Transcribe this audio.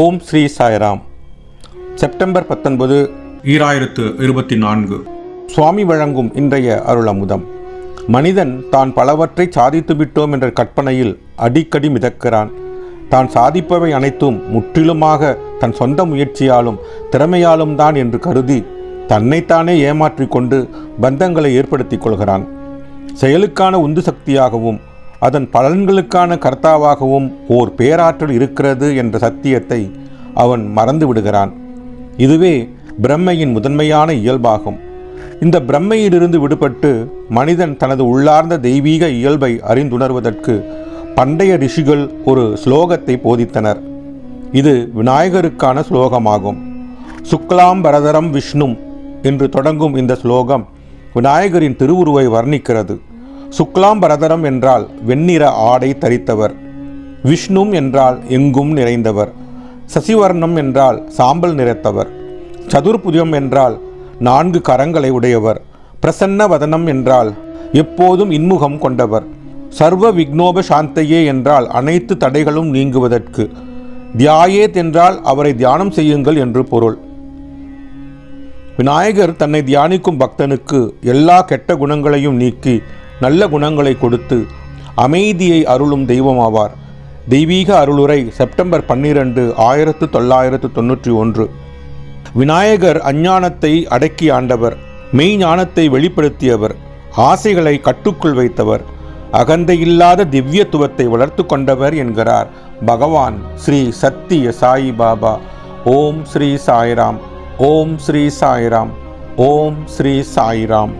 ஓம் Sri Sairam. September பத்தொன்பது ஈராயிரத்து இருபத்தி நான்கு. சுவாமி வழங்கும் இன்றைய அருளமுதம். மனிதன் தான் பலவற்றை சாதித்து விட்டோம் என்ற கற்பனையில் அடிக்கடி மிதக்கிறான். தான் சாதிப்பவை அனைத்தும் முற்றிலுமாக தன் சொந்த முயற்சியாலும் திறமையாலும் தான் என்று கருதி தன்னைத்தானே ஏமாற்றிக்கொண்டு பந்தங்களை ஏற்படுத்திக் கொள்கிறான். செயலுக்கான உந்து சக்தியாகவும் அதன் பலன்களுக்கான கர்த்தாவாகவும் ஓர் பேராற்றல் இருக்கிறது என்ற சத்தியத்தை அவன் மறந்து விடுகிறான். இதுவே பிரம்மையின் முதன்மையான இயல்பாகும். இந்த பிரம்மையிலிருந்து விடுபட்டு மனிதன் தனது உள்ளார்ந்த தெய்வீக இயல்பை அறிந்துணர்வதற்கு பண்டைய ரிஷிகள் ஒரு ஸ்லோகத்தை போதித்தனர். இது விநாயகருக்கான ஸ்லோகமாகும். சுக்லாம் பரதரம் விஷ்ணும் என்று தொடங்கும் இந்த ஸ்லோகம் விநாயகரின் திருவுருவை வர்ணிக்கிறது. சுக்லாம் பரதரம் என்றால் வெண்ணிற ஆடை தரித்தவர். விஷ்ணும் என்றால் எங்கும் நிறைந்தவர். சசிவர்ணம் என்றால் சாம்பல் நிறைத்தவர். சதுர்புஜம் என்றால் நான்கு கரங்களை உடையவர். பிரசன்ன வதனம் என்றால் எப்போதும் இன்முகம் கொண்டவர். சர்வ விக்னோப சாந்தையே என்றால் அனைத்து தடைகளும் நீங்குவதற்கு. தியாயேத் என்றால் அவரை தியானம் செய்யுங்கள் என்று பொருள். விநாயகர் தன்னை தியானிக்கும் பக்தனுக்கு எல்லா கெட்ட குணங்களையும் நீக்கி நல்ல குணங்களை கொடுத்து அமைதியை அருளும் தெய்வமாவார். தெய்வீக அருளுரை செப்டம்பர் பன்னிரண்டு ஆயிரத்து தொள்ளாயிரத்து தொன்னூற்றி ஒன்று. விநாயகர் அஞ்ஞானத்தை அடக்கி ஆண்டவர் மெய் ஞானத்தை வெளிப்படுத்தியவர் ஆசைகளை கட்டுக்குள் வைத்தவர் அகந்தையில்லாத திவ்யத்துவத்தை வளர்த்து கொண்டவர் என்கிறார் பகவான் ஸ்ரீ சத்திய சாயி பாபா. ஓம் ஸ்ரீ சாய்ராம் ஓம் ஸ்ரீ சாய்ராம் ஓம் ஸ்ரீ சாய்ராம்.